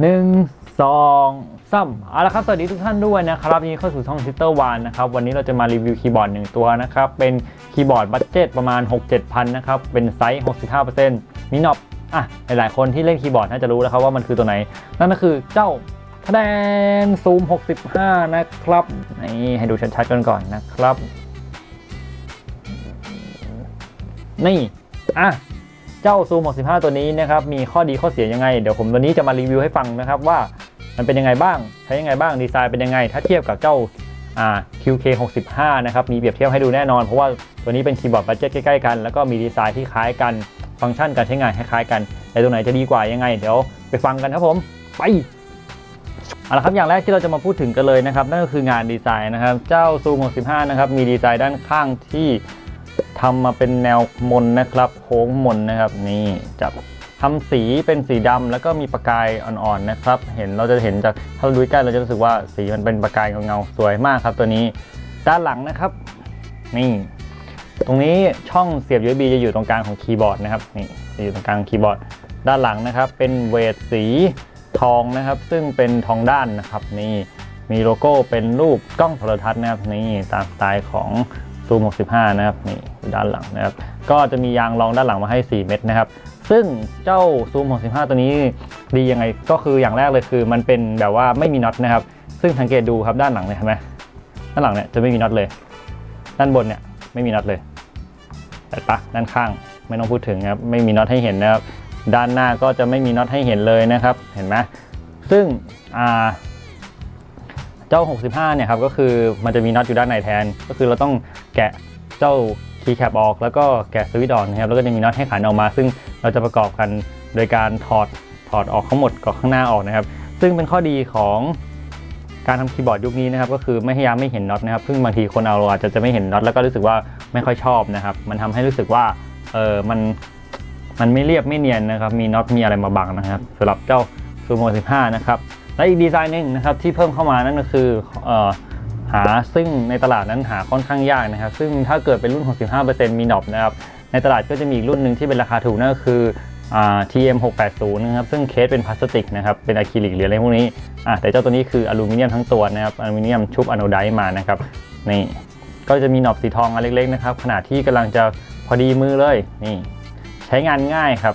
หนึ่งสองสามเอาละครับ สวัสดีทุกท่านด้วยนะครับยินดีเข้าสู่ช่องซิสเตอร์วานนะครับ วันนี้เราจะมารีวิวคีย์บอร์ดหนึ่งตัวนะครับ เป็นคีย์บอร์ดบัตเจ็ตประมาณ 6-7พันนะครับ เป็นไซส์ 65%มีนอบอะ หลายๆ คนที่เล่นคีย์บอร์ดน่าจะรู้แล้วครับว่ามันคือตัวไหน นั่นก็คือเจ้าคะแนนซูม 65 นะครับ นี่ให้ดูชัดๆกันก่อนนะครับ นี่ อะ เจ้าซูม65 ตัวนี้นะครับมีข้อดีข้อเสียยังไง เดี๋ยวผมตัวนี้จะมารีวิวให้ฟังนะครับว่ามันเป็นยังไงบ้าง ใช้ยังไงบ้าง ดีไซน์เป็นยังไง ถ้าเทียบกับเจ้าอ่า QK 65นะครับ มีเปรียบเทียบให้ดูแน่นอน เพราะว่าตัวนี้เป็นคีย์บอร์ดบัดเจ็ตใกล้ๆกัน แล้วก็มีดีไซน์ที่คล้ายกัน ฟังก์ชันการใช้งานคล้ายๆกัน แต่ตัวไหนจะดีกว่ายังไง เดี๋ยวไปฟังกันครับผม ไป เอาละครับ อย่างแรกที่เราจะมาพูดถึงกันเลยนะครับ นั่นก็คืองานดีไซน์นะครับ เจ้าซูม65นะครับ มีดีไซน์ด้านข้างที่ ทำมาเป็นแนวมนนะครับโค้งมนนะครับ นี่จับทำสีเป็นสีดำแล้วก็มีประกายอ่อนๆนะครับ เห็นเราจะเห็นจากถ้าเราดูใกล้เราจะรู้สึกว่าสีมันเป็นประกายเงาๆสวยมากครับ ตัวนี้ด้านหลังนะครับ นี่ ตรงนี้ช่องเสียบ USB จะอยู่ตรงกลางของคีย์บอร์ดนะครับนี่จะอยู่ตรงกลางคีย์บอร์ด ด้านหลังนะครับ เป็นเวทสีทองนะครับ ซึ่งเป็นทองด้านนะครับ นี่มีโลโก้เป็นรูปกล้องโทรทัศน์นะครับนี่ตามสไตล์ของ ซูม 65 นะครับนี่ด้านหลังนะครับ ก็จะมียางรองด้านหลังมาให้ 4 เม็ดนะครับ ซึ่งเจ้าซูม 65 ตัวนี้ดียังไงก็คืออย่างแรกเลยคือ มันเป็นแบบว่าไม่มีน็อตนะครับ ซึ่งสังเกตดูครับด้านหลังเนี่ยเห็นไหมด้านหลังเนี่ยจะไม่มีน็อตเลย ด้านบนเนี่ยไม่มีน็อตเลยแต่ปะด้านข้างไม่ต้องพูดถึงครับไม่มีน็อตให้เห็นนะครับ ด้านหน้าก็จะไม่มีน็อตให้เห็นเลยนะครับ เห็นไหมซึ่งอ่า เจ้า 65 เนี่ยครับก็คือมันจะมีน็อตอยู่ด้านในแทน ก็คือเราต้องแกะเจ้าคีย์แคปออก แล้วก็แกะสวิตช์ออนนะครับแล้วก็จะมีน็อตให้ขันออกมา ซึ่งเราจะประกอบกันโดยการถอดถอดออกทั้งหมดกับข้างหน้าออกนะครับ ซึ่งเป็นข้อดีของการทำคีย์บอร์ดยุคนี้นะครับก็คือไม่พยายามไม่เห็นน็อตนะครับซึ่งบางทีคนเอาอาจจะจะไม่เห็นน็อตแล้วก็รู้สึกว่าไม่ค่อยชอบนะครับ มันทำให้รู้สึกว่าเออมันมันไม่เรียบไม่เนียนนะครับ มีน็อตมีอะไรมาบังนะครับสำหรับเจ้าซูโม่15 นะครับ และอีกดีไซน์หนึ่งนะครับที่เพิ่มเข้ามานั่นก็คืออหาซึ่งในตลาดนั้นหาค่อนข้างยากนะครับ ซึ่งถ้าเกิดเป็นรุ่น 65%มีนอปนะครับ ในตลาดก็จะมีอีกรุ่นหนึ่งที่เป็นราคาถูกนั่นก็คืออ TM 680 นะครับ ซึ่งเคสเป็นพลาสติกนะครับ เป็นอะคริลิกหรืออะไรพวกนี้แต่เจ้าตัวนี้คืออลูมิเนียมทั้งตัวนะครับ อลูมิเนียมชุบอะโนไดมานะครับ นี่ ก็จะมีหนอบสีทองอันเล็กๆนะครับ ขนาดที่กำลังจะพอดีมือเลย นี่ ใช้งานง่ายครับ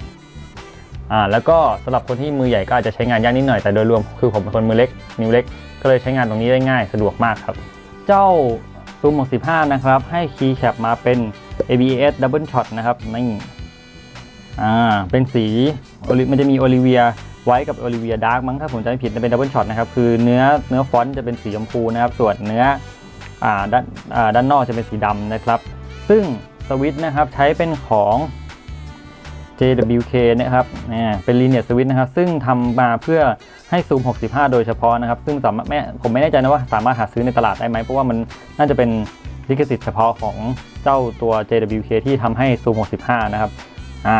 อ่าแล้วก็สำหรับคนที่มือใหญ่ก็อาจจะใช้งานยากนิดหน่อยแต่โดยรวมคือผมเป็นคนมือเล็ก นิ้วเล็ก ก็เลยใช้งานตรงนี้ได้ง่ายสะดวกมากครับ เจ้าซูม65 นะครับ ให้คีย์แคปมาเป็น ABS Double Shot นะครับนี่อ่าเป็นสี Oli- มันจะมีโอลิเวียไว้กับโอลิเวียดาร์กมั้งถ้าผมจำไม่ผิดจะเป็นดับเบิลช็อตนะครับคือเนื้อเนื้อฟอนต์จะเป็นสีชมพูนะครับ ส่วนเนื้ออ่าด้านอ่าด้านนอกจะเป็นสีดำนะครับ ซึ่งสวิตช์นะครับใช้เป็นของ JWK นะครับเนี่เป็น linear switch นะครับ ซึ่งทำมาเพื่อให้ซูม 65 โดยเฉพาะนะครับ ซึ่งสามารถแม่ผมไม่แน่ใจนะว่าสามารถหาซื้อในตลาดได้ไหม เพราะว่ามันน่าจะเป็นลิขสิทธิ์เฉพาะของเจ้าตัว JWK ที่ทำให้ซูม 65 นะครับ อ่า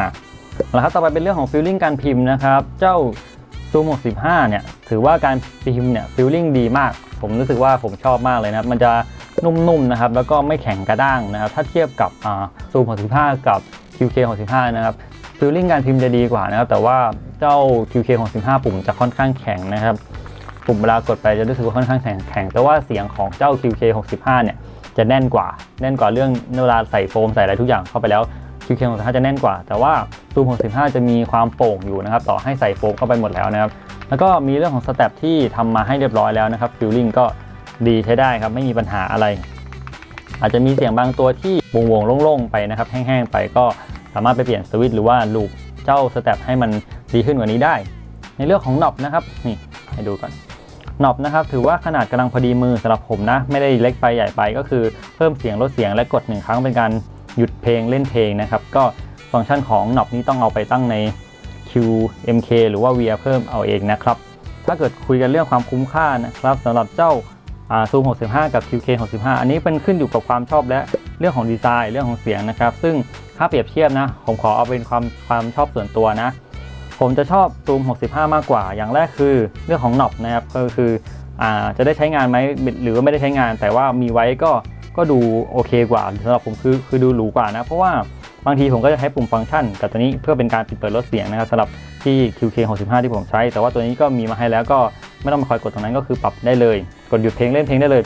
แล้วครับ ต่อไปเป็นเรื่องของฟิลลิ่งการพิมพ์นะครับ เจ้าซูม 65 เนี่ย ถือว่าการพิมพ์เนี่ยฟิลลิ่งดีมาก ผมรู้สึกว่าผมชอบมากเลยนะครับ มันจะนุ่มๆนะครับ แล้วก็ไม่แข็งกระด้างนะครับ ถ้าเทียบกับซูม 65 กับ QK 65 นะครับ ฟิลลิ่งการพิมพ์จะดีกว่านะครับ แต่ว่าเจ้า QK 65ปุ่มจะค่อนข้างแข็งนะครับ ปุ่มเวลากดไปจะรู้สึกว่าค่อนข้างแข็งแข็งแต่ว่าเสียงของเจ้า QK 65เนี่ยจะแน่นกว่า แน่นกว่าเรื่องเวลาใส่โฟมใส่อะไรทุกอย่างเข้าไปแล้ว QK 65จะแน่นกว่า แต่ว่าซูม65 จะมีความโป่งอยู่นะครับ ต่อให้ใส่โฟมเข้าไปหมดแล้วนะครับ แล้วก็มีเรื่องของสเต็ปที่ทำมาให้เรียบร้อยแล้วนะครับฟิลลิ่งก็ดีใช้ได้ครับ ไม่มีปัญหาอะไร อาจจะมีเสียงบางตัวที่วงๆโล่งๆไปนะครับ แห้งๆไปก็ สามารถไปเปลี่ยนสวิตช์หรือว่าลูปเจ้าสเต็ปให้มันดีขึ้นกว่านี้ได้ ในเรื่องของหนอบนะครับนี่ให้ดูก่อนหนอบนะครับถือว่าขนาดกำลังพอดีมือสำหรับผมนะ ไม่ได้เล็กไปใหญ่ไปก็คือเพิ่มเสียงลดเสียงและกดหนึ่งครั้งเป็นการหยุดเพลงเล่นเพลงนะครับ ก็ฟังก์ชันของหนอบนี้ต้องเอาไปตั้งใน QMK หรือว่า VR เพิ่มเอาเองนะครับ ถ้าเกิดคุยกันเรื่องความคุ้มค่านะครับสำหรับเจ้าซูม65 กับ QK 65 อันนี้เป็นขึ้นอยู่กับความชอบและ รื่องของดีไซน์เรื่องของเสียงนะครับ ซึ่งถ้าเปรียบเทียบนะ ผมขอเอาเป็นความความชอบส่วนตัวนะ ผมจะชอบซูม 65 มากกว่า อย่างแรกคือเรื่องของหนอบนะครับก็คืออ่าจะได้ใช้งานไหมหรือว่าไม่ได้ใช้งาน แต่ว่ามีไว้ก็ก็ดูโอเคกว่าสำหรับผมคือคือดูหรูกว่านะ เพราะว่าบางทีผมก็จะใช้ปุ่มฟังก์ชันกับตัวนี้เพื่อเป็นการปิดเปิดลดเสียงนะครับสำหรับที่ QK 65 ที่ผมใช้ แต่ว่าตัวนี้ก็มีมาให้แล้วก็ไม่ต้องมาคอยกดตรงนั้นก็คือปรับได้เลย กดหยุดเพลงเล่นเพลงได้เลย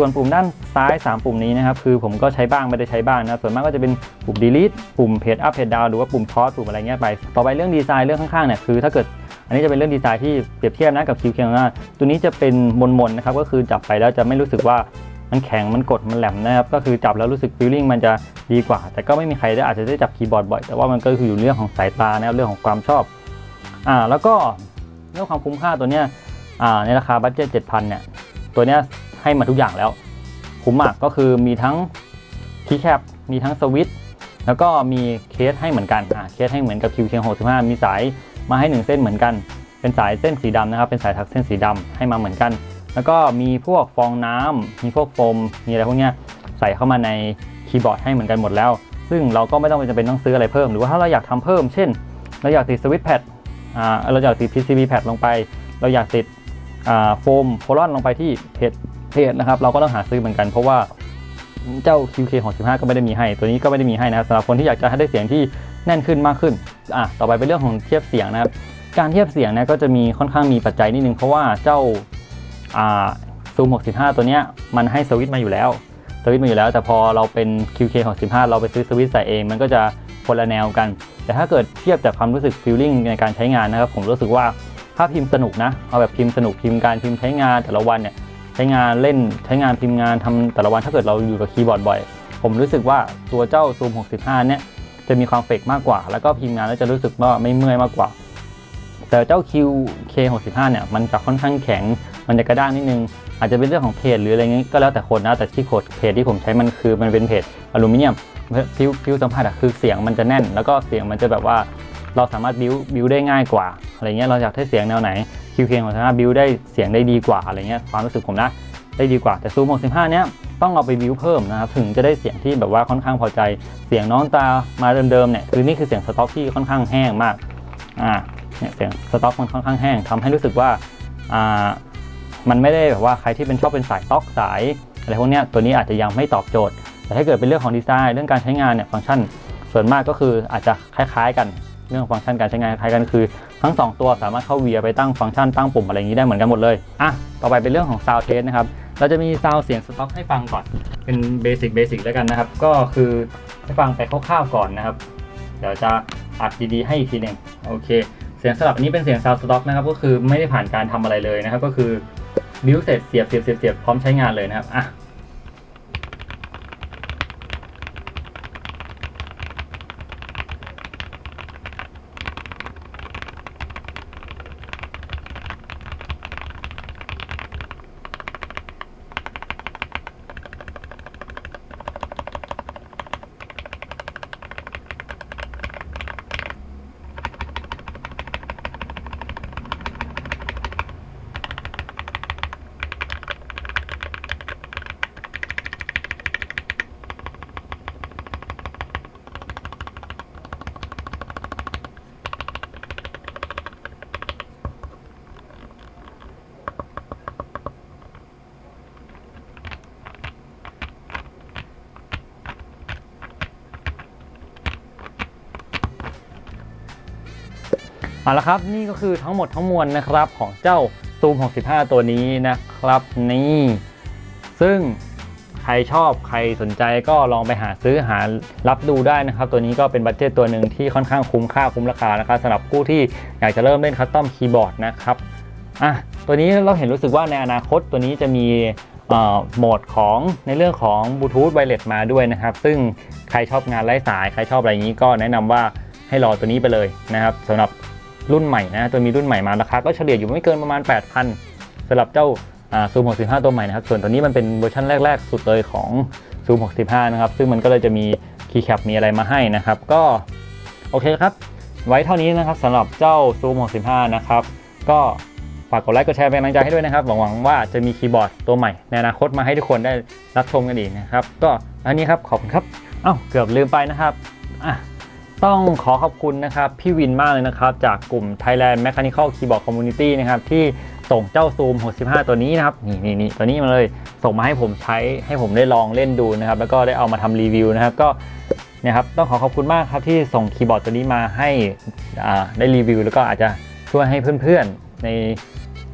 ส่วนปุ่มด้านซ้าย 3 ปุ่มนี้นะครับคือผมก็ใช้บ้างไม่ได้ใช้บ้างนะส่วนมากก็จะเป็นปุ่ม delete ปุ่ม page up page down หรือว่าปุ่ม pause ปุ่มอะไรเงี้ยไป ต่อไปเรื่องดีไซน์เรื่องข้างๆเนี่ยคือถ้าเกิดอันนี้จะเป็นเรื่องดีไซน์ที่เปรียบเทียบนะกับ QK 65ตัวนี้จะเป็นมนๆนะครับก็คือจับไปแล้วจะไม่รู้สึกว่ามันแข็งมันกดมันแหลมนะครับก็คือจับแล้วรู้สึก feeling มันจะดีกว่า แต่ก็ไม่มีใครได้อาจจะได้จับคีย์บอร์ดบ่อย แต่ว่ามันก็คืออยู่เรื่องของสายตานะครับเรื่องของความชอบอ่าแล้วก็เรื่องความคุ้มค่าตัวเนี้ยอ่าในราคาบัตเจ็ต7,000เนี่ยตัวเนี้ย ให้มาทุกอย่างแล้วคุ้มมากก็คือมีทั้งคีย์แคปมีทั้งสวิตช์แล้วก็มีเคสให้เหมือนกันอ่าเคสให้เหมือนกับ QK 65มีสายมาให้ 1 เส้นเหมือนกัน เป็นสายเส้นสีดำนะครับ เป็นสายถักเส้นสีดำให้มาเหมือนกัน แล้วก็มีพวกฟองน้ำมีพวกโฟม มีอะไรพวกเนี้ยใส่เข้ามาในคีย์บอร์ดให้เหมือนกันหมดแล้ว ซึ่งเราก็ไม่ต้องจำเป็นต้องซื้ออะไรเพิ่ม หรือว่าถ้าเราอยากทำเพิ่ม เช่น เราอยากติดสวิตช์แพดอ่าเราอยากติด PCB แพดลงไป เราอยากติดอ่าโฟมโพลอนลงไปที่เพจ เพจนะครับ เราก็ต้องหาซื้อเหมือนกัน เพราะว่าเจ้า QK ของ15ก็ไม่ได้มีให้ ตัวนี้ก็ไม่ได้มีให้นะครับสำหรับคนที่อยากจะให้ได้เสียงที่แน่นขึ้นมากขึ้นอะต่อไปเป็นเรื่องของเทียบเสียงนะครับการเทียบเสียงเนี่ยก็จะมีค่อนข้างมีปัจจัยนิดนึง เพราะว่าเจ้าอ่าซูม 65 ตัวเนี้ยมันให้สวิตมาอยู่แล้วสวิตมาอยู่แล้ว แต่พอเราเป็น QK ของ15เราไปซื้อสวิตใส่เอง มันก็จะคนละแนวกัน แต่ถ้าเกิดเทียบจากความรู้สึก feeling ในการใช้งานนะครับ ผมรู้สึกว่าถ้าพิมพ์สนุกนะ เอาแบบพิมพ์สนุกพิมพ์การพิมพ์ใช้งานแต่ละวันเนี่ย ช้งานเล่นใช้งานพิมพ์งานทำแต่ละวันถ้าเกิดเราอยู่กับคีย์บอร์ดบ่อย ผมรู้สึกว่าตัวเจ้า Zoom 65 เนี่ยจะมีความเฟกมากกว่า แล้วก็พิมพ์งานแล้วจะรู้สึกว่าไม่เมื่อยมากกว่า แต่เจ้า QK 65 เนี่ยมันจะค่อนข้างแข็ง มันจะกระด้างนิดนึง อาจจะเป็นเรื่องของเพจหรืออะไรเงี้ยก็แล้วแต่คนนะแต่ที่โคดเพจที่ผมใช้มันคือมันเป็นเพจอลูมิเนียมพิวพิวสัมผัสอะคือเสียงมันจะแน่น แล้วก็เสียงมันจะแบบว่า เราสามารถบิวบิวได้ง่ายกว่าอะไรเงี้ยเราอยากได้เสียงแนวไหน QK ของสามารถบิวได้เสียงได้ดีกว่าอะไรเงี้ยความรู้สึกผมนะได้ดีกว่าแต่ซูม65เนี้ยต้องเอาไปบิวเพิ่มนะครับถึงจะได้เสียงที่แบบว่าค่อนข้างพอใจเสียงน้องตามาเดิมๆเนี่ยคือนี่คือเสียงสต็อกที่ค่อนข้างแห้งมากอ่าเนี่ยเสียงสต็อกมันค่อนข้างแห้งทำให้รู้สึกว่าอ่ามันไม่ได้แบบว่าใครที่เป็นชอบเป็นสายต็อกสายอะไรพวกเนี้ยตัวนี้อาจจะยังไม่ตอบโจทย์ แต่ถ้าเกิดเป็นเรื่องของดีไซน์เรื่องการใช้งานเนี่ยฟังก์ชันส่วนมากก็คืออาจจะคล้าย ๆ กัน เรื่องฟังก์ชันการใช้งานคล้ายกันคือ ทั้ง 2 ตัวสามารถเข้าเวียไปตั้งฟังก์ชันตั้งปุ่มอะไรอย่างนี้ได้เหมือนกันหมดเลยอะต่อไปเป็นเรื่องของ Sound Test นะครับเราจะมีซาวเสียงสต็อกให้ฟังก่อนเป็นเบสิกเบสิกแล้วกันนะครับ ก็คือให้ฟังไปคร่าวๆก่อนนะครับ เดี๋ยวจะอัดดีๆให้อีกทีหนึ่งโอเค เสียงสลับอันนี้เป็นเสียงซาวสต็อกนะครับก็คือไม่ได้ผ่านการทำอะไรเลยนะครับ ก็คือบิวเสร็จเสียบเสียบเสียบเสียบพร้อมใช้งานเลยนะครับอะ เอาละครับนี่ก็คือทั้งหมดทั้งมวลนะครับของเจ้าซูม 65 ตัวนี้นะครับนี่ซึ่งใครชอบใครสนใจก็ลองไปหาซื้อหารับดูได้นะครับ ตัวนี้ก็เป็นบัตเจตตัวหนึ่งที่ค่อนข้างคุ้มค่าคุ้มราคานะครับสำหรับผู้ที่อยากจะเริ่มเล่นคัสตอมคีย์บอร์ดนะครับอะตัวนี้เราเห็นรู้สึกว่าในอนาคตตัวนี้จะมีโหมดของในเรื่องของบลูทูธไวเลสมาด้วยนะครับ ซึ่งใครชอบงานไร้สาย ใครชอบอะไรอย่างนี้ก็แนะนำว่าให้รอตัวนี้ไปเลยนะครับสำหรับ รุ่นใหม่นะตัวมีรุ่นใหม่มาราคาก็เฉลี่ยอยู่ไม่เกินประมาณ 8,000สำหรับเจ้าซูม65 ตัวใหม่นะครับ ส่วนตัวนี้มันเป็นเวอร์ชันแรก ๆ สุดเลยของซูม65 นะครับ ซึ่งมันก็เลยจะมีคีย์แคปมีอะไรมาให้นะครับ ก็โอเคครับ ไว้เท่านี้นะครับสำหรับเจ้าซูม65 นะครับ ก็ฝากกดไลค์กดแชร์เป็นกำลังใจให้ด้วยนะครับ หวังว่าจะมีคีย์บอร์ดตัวใหม่ในอนาคตมาให้ทุกคนได้รับชมกันอีกนะครับ ก็อันนี้ครับขอบคุณครับ เอ้าเกือบลืมไปนะครับอะ ต้องขอขอบคุณนะครับพี่วินมากเลยนะครับ จากกลุ่ม Thailand Mechanical Keyboard Community นะครับที่ส่งเจ้าซูม 65 ตัวนี้นะครับนี่นี่นี่ตัวนี้มาเลยส่งมาให้ผมใช้ให้ผมได้ลองเล่นดูนะครับ แล้วก็ได้เอามาทำรีวิวนะครับ ก็นะครับต้องขอขอบคุณมากครับที่ส่งคีย์บอร์ดตัวนี้มาให้อ่าได้รีวิว แล้วก็อาจจะช่วยให้เพื่อนๆใน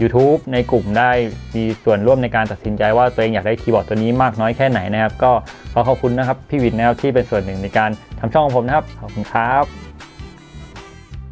YouTube ในกลุ่มได้มีส่วนร่วมในการตัดสินใจว่าตัวเองอยากได้คีย์บอร์ดตัวนี้มากน้อยแค่ไหนนะครับ ก็ขอขอบคุณนะครับพี่วินนะครับที่เป็นส่วนหนึ่งในการ ช่องของผมนะครับ ขอบคุณครับ